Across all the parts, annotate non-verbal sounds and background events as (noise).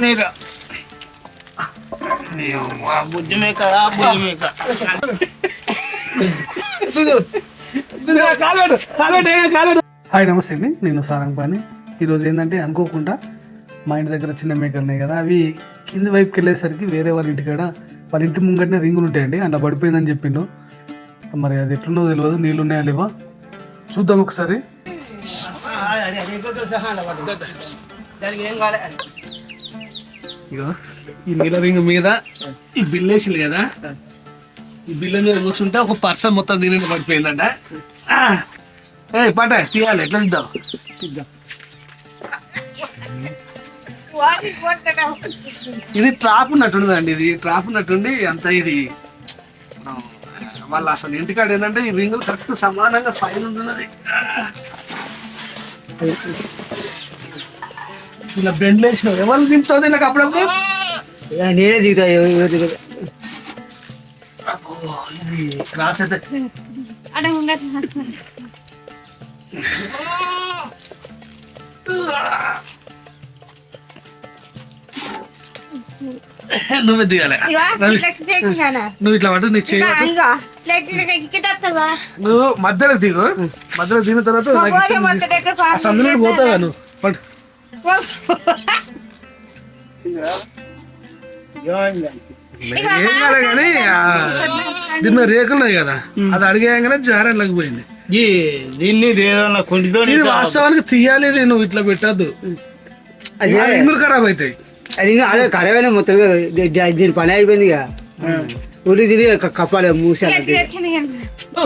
నీరు బుద్ధి మేక బుద్ధి మేక హాయ్ నమస్తే అండి నేను సారంగపాని ఈరోజు ఏంటంటే అనుకోకుండా మా ఇంటి దగ్గర చిన్న మేకలు ఉన్నాయి కదా అవి కింది వైపుకి వెళ్ళేసరికి వేరే వాళ్ళ ఇంటికాడ వాళ్ళ ఇంటి ముంగటనే రింగులు ఉంటాయండి అలా పడిపోయిందని చెప్పిండు మరి అది ఎట్లుందో తెలియదు నీళ్ళు ఉన్నాయా లేవా చూద్దాం ఒకసారి దానికి ఏం ఇగో ఈ నీళ్ళ రింగ్ మీద ఈ బిల్ వేసింది కదా. ఈ బిల్ల మీద కూర్చుంటే ఒక పర్సన్ మొత్తం దీని పడిపోయిందంట! ఏయ్ పట తీయాలి ఎట్లా తీద్దాం? తీద్దాం. ఇది ట్రాప్ ఉన్నట్టుండదండి ఇది ట్రాప్ ఉన్నట్టుండి అంత ఇది. వాళ్ళు అసలు ఇంటికాడ ఏంటంటే ఈ రింగులు కరెక్ట్ సమానంగా పైన ఉంటున్నది ఇలా బెండ్లు వేసినావు ఎవరు తింటుంది నాకు అప్పుడప్పుడు? నేనే దిగుతా ఇది క్రాస్ అయితే. నువ్వే దిగాలి. నువ్వు ఇట్లా పట్టు నీ చేయి. నువ్వు మధ్యలో దిగు. మధ్యలో దిగిన తర్వాత పోతావా నువ్వు? పట్టు. ఏం కాలే కానీ ఆ, దీని ఉన్నాయి కదా అది అడిగేయంగానే జారట్లోకి పోయింది. ఈ దీన్ని ఏదన్నా కుంటితో ఇది వాస్తవానికి తీయాలి నువ్వు ఇట్లా పెట్టద్దు. రింగులు ఖరాబ్ అవుతాయి అది ఇంకా అదే కరవేనా మొత్తం దీ- దీ- దీని పని అయిపోయింది ఇక. ఉరి తిని కప్పాలి మూసాలి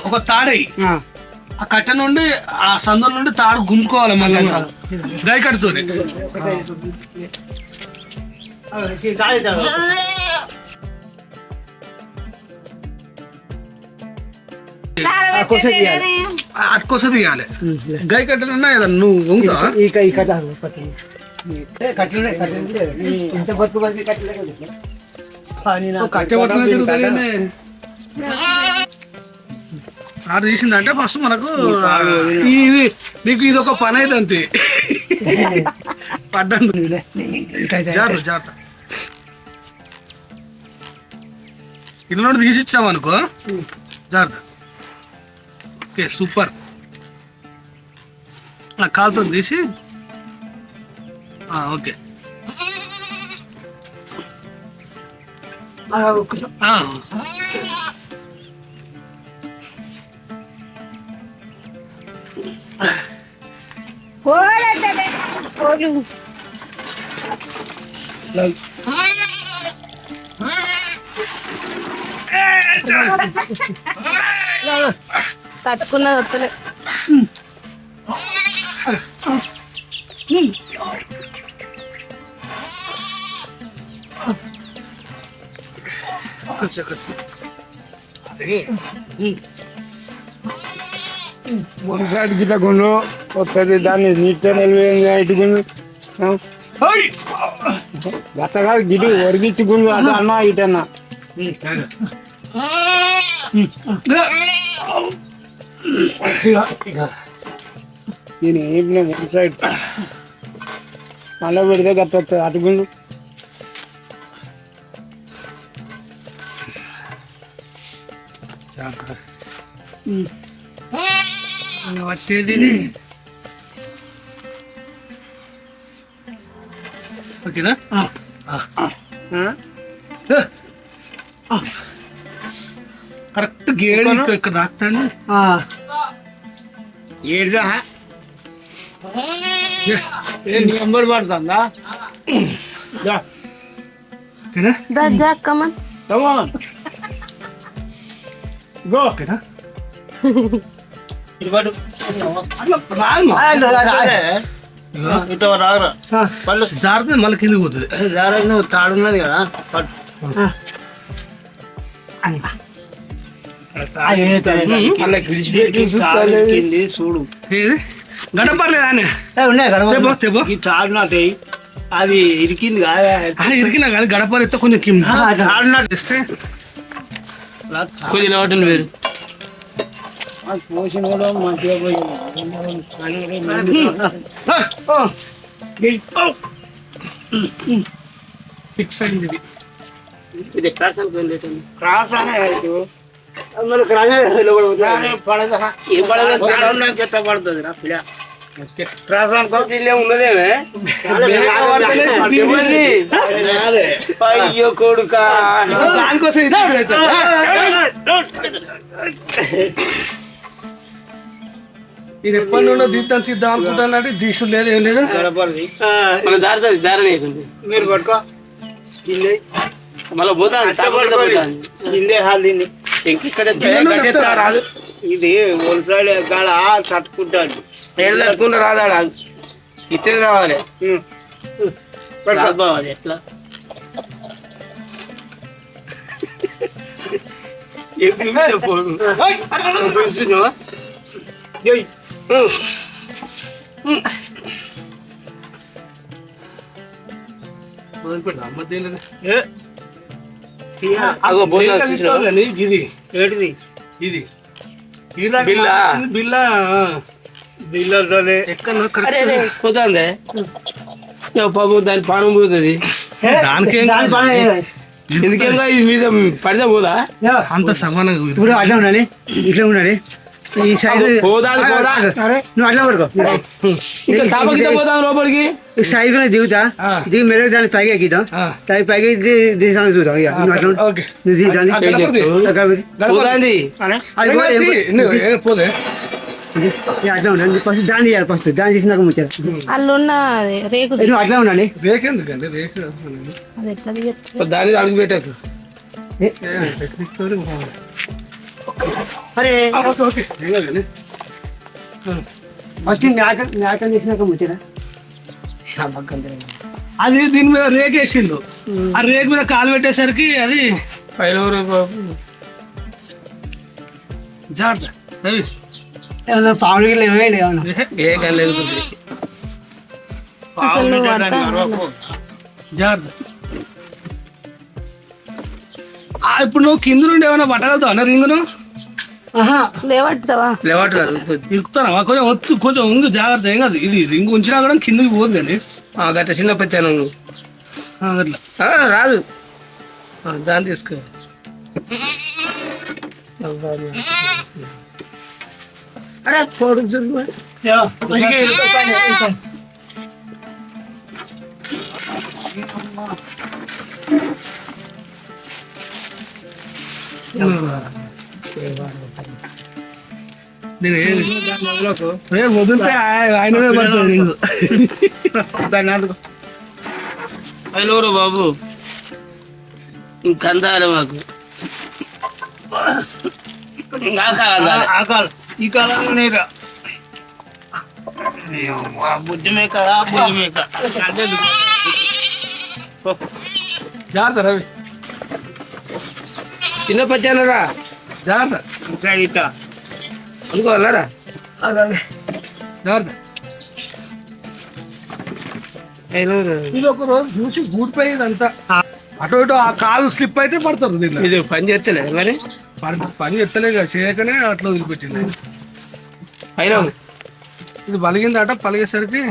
ఒక తాడై. ఆ కట్ట నుండి ఆ సందుల నుండి తాడు గుంజుకోవాలి మళ్ళీ గాయ కట్టుతోనే. అటుకోస తీయాలి. గాయ కట్టనున్నా కదా నువ్వు ఇంత బతుకు బతికి పట్టుకుని ఆడు తీసిందంటే ఫస్ట్ మనకు ఇది నీకు ఇది ఒక పని అయితే అంతే. పడ్డాను జాగ్రత్త జాగ్రత్త. ఇల్లు తీసి ఇచ్చాము అనుకో జాగ్రత్త. Okay super. నా కాలుతో తీసి. ఆ, ఓకే. ఆ, తట్టుకున్నది వస్తలే కొంచెం కొంచెం మునగాడు గిట్ల గుండు వస్తుంది దాన్ని నీటితో నిలివేయంగా ఇటు గుండు గట్ట కాదు గిటి ఒరిగించి గుండు అటు అన్నా ఇటన్నా నేను ఏం సైడ్ మళ్ళీ పెడితే గట్ట వస్తుంది అటు గుండు వచ్చేది ఓకేనా? కరెక్ట్ గేడు ఇక్కడ దాక్తాను ఏడురా ఏ. నీ ఎంబడి పడుతుందా? ఓకేనా? దజ్జాక్కమన్ కమాన్ గో ఓకేనా? ఇటుపడు. అట్లా రాదు ఇగో, ఇటు రాగరా పళ్ళు జారితే మళ్ళీ కిందికి పోతుంది జాగ్రత్త నువ్వు తాడున్నది కదా పట్టు అలా విడిచిపెట్టి తాడు కింది చూడు ఏది గడపర్లేదా అని ఉన్నాయి తెపో, తెపో. ఈ తాడు నాటి అది ఇరికింది కాదా ఇరికినా కానీ గడపర్ ఎత్తే కొంచెం కింద తాడు నాటి తెస్తే కొద్దిగా ఒకటి వేరు పోసిన కూడా మంచిగా పోయింది ఫిక్స్ అయింది ఇది ఇది ఎక్కడ అనుకోండి క్రాస్ అనే కానీ పడదా? ఎట్లా పడుతుంది రా పిల్ల? క్రాస్ అనుకో దీనిలో ఉన్నదేమే అయ్యో కొడుకా దానికోసం ఇది ఎప్పటి నుండో తీద్దాం తీద్దాం అనుకుంటానంటే దీక్ష లేదు ఏం లేదు. మన దారి దారి మీరు పట్టుకో. కిందే. మళ్ళీ పోతాను. కిందే హాల్ రాదు. ఇది సైడ్ కాడ తట్టుకుంటాడు. ఏడు తట్టుకుంటే రాదాడా ఇతనే రావాలి. బావాలి ఎట్లా? ఎందుకు పోను చూసినావా? ఇది. ఏంటిది? బిల్లా? పోతాందే? పాపం దాని పానం పోతుంది. దానికేం ఎందుకేంగా ఇది మీద పడితే పోదా? అంత సమానంగా ఇట్లా ఉండాలి. ఈ సైడ్ పోదా. పోదా నువ్వు అట్లా పడుకో. పోతాం లోపలికి? ఈ సైడ్ కూడా దిగుతా. దిగి మెల్లగా దాన్ని పైకి. దాని దిగుతాం చూద్దాం. ఇక నువ్వు అట్లా ఉండు. ఓకే. నువ్వు దిగు దాన్ని. ఆ, గడపది. గడపది. పోతాంది అది ఏం కూడా కాదు, ఏం- తీ. నువ్వు ఏం పోదే. ఇక అట్లా ఉండాలి ఫస్ట్ దాన్ని చేయాలి ఫస్ట్. దాన్ని చేసినాక ముచ్చారు అల్లున్న అది రేకు నువ్వు అట్లా ఉండాలి రేక్ ఎందుకండి రేక్ అది ఎట్లా అడుగు పెట్టకు ఏ, అరే. ఫస్ట్ మేక చేసినాక ముచ్చారా అది దీని మీద రేక్ వేసిండు ఆ రేక్ మీద కాలు పెట్టేసరికి అది పైన జాగ్రత్త. రవి. ఏమన్నా పావులు గిట్ల ఏమైనా ఏమన్నా ఏ కలేదు జాగ్రత్త. ఆ, ఇప్పుడు నువ్వు కింద నుండి ఏమైనా పట్టగలుగుతావు? అన్న రింగును? ఆహా. లేవట్టుతావా లేవట్రా ఇరుకుతానా కొంచెం ఒత్తు కొంచెం ఉంగు జాగ్రత్త. ఏం కాదు ఇది రింగు ఉంచినా కూడా కిందకి పోదు కానీ. గట్ట చిన్న పెచ్చాను అట్లా. రాదు. దాన్ని తీసుకో. అరే ఫోటో చూడు నేను రేపు వదిలితే ఆయ- ఆయనమే పడుతుంది రింగు. దాన్ని అడుగు హలో బాబు. ఇంకందాలి మాకు. ఇంకా కాలం ఆ కాలం ఈ కాలంలో నీరా బుద్ధి మేక బుద్ధి మేక. జాగ్రత్త రవి. చిన్న పచ్చానరా జాగ్రత్త. ఇంకా ఇట్లా. అనుకోవాలరా ఇది ఒక రోజు చూసి గూడిపోయింది అంతా అటు ఇటు ఆ కాలు స్లిప్ అయితే పడతారు దీంట్లో. ఇది పని చేస్తలే మరి? పని పని కదా చేయకనే అట్లా వదిలిపెట్టింది. అయినా ఇది పలిగిందట పలిగేసరికి.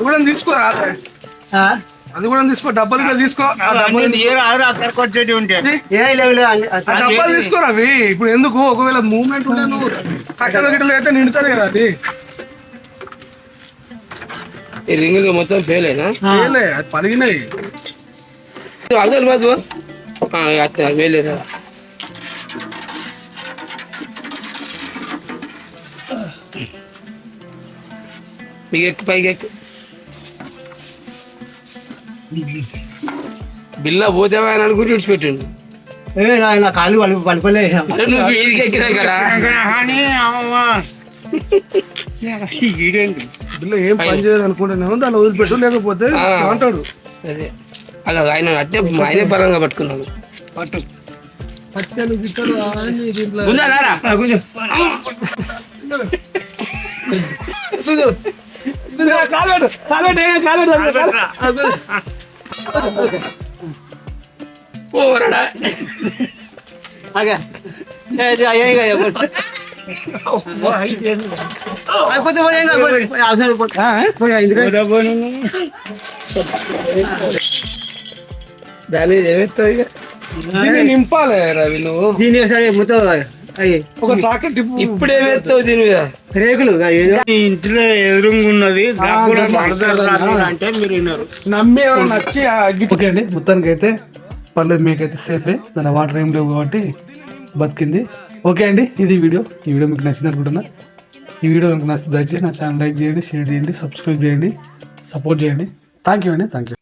కూడా తీసుకోరా అది కూడా తీసుకో డబ్బులు కూడా తీసుకో. ఆ డబ్బులు ఏ రాదు అక్కడికి వచ్చేటి ఉంటే. ఏ? ఆ డబ్బాలు తీసుకోరా అవి. ఇప్పుడు ఎందుకు? ఒకవేళ మూవ్మెంట్ ఉంటే నువ్వు కట్టెలు గిట్టలు అయితే నిండుతుంది కదా అది. ఈ రింగులు మొత్తం ఫెయిల్ అయినా? ఏలే, అది పలిగినాయి. అదలు బాజు. వేలేరా మీకు ఎక్కు పైకి ఎక్కు. బిల్ల పోతేవా అని అనుకుంటే విడిచిపెట్టిండు. ఏ నా- నా కాళ్ళు పలి పలిపలే అరే నువ్వు వీధికి ఎక్కినా కదా. (laughs) బిల్ల ఏం పని చేయదు అనుకుంటున్నాను దాన్ని వదిలిపెట్టు లేకపోతే ఆ. అంటాడు అదే. అలా ఆయన అట్టే ఆయనే బలంగా పట్టుకున్నాను పట్టు. పచ్చలు గిట్టలు అవన్నీ దీంట్లో. ఉందా రారా కాలు కాలు పోనీ ఏం కాదు, పోనీ. అవసరం లేదు, పోనీ. ఆ? పోనీ, ఎందుకంటే దాని ఏమెత్తావు ఇక దీన్ని నింపాలి రవి నువ్వు దీని ఒకసారి మొత్తం అయ్యి ఒక ట్రాక్టర్ టిప్పు. ఇప్పుడు ఏమెత్తావు దీని మీద. రేకులు ఇంట్లో ఎదురుగా ఉన్నది అంటే మీరు విన్నారు. నమ్మి ఎవరు నచ్చి ఓకే అండి మొత్తానికి అయితే పర్లేదు మీకైతే సేఫే. దాని వాటర్ ఏం లేవు కాబట్టి బతికింది. ఓకే అండి ఇది వీడియో. ఈ వీడియో మీకు నచ్చింది అనుకుంటున్నా. ఈ వీడియో మీకు నచ్చితే దయచేసి నా ఛానల్ లైక్ చేయండి షేర్ చేయండి సబ్స్క్రైబ్ చేయండి సపోర్ట్ చేయండి. థ్యాంక్ యూ అండి థ్యాంక్ యూ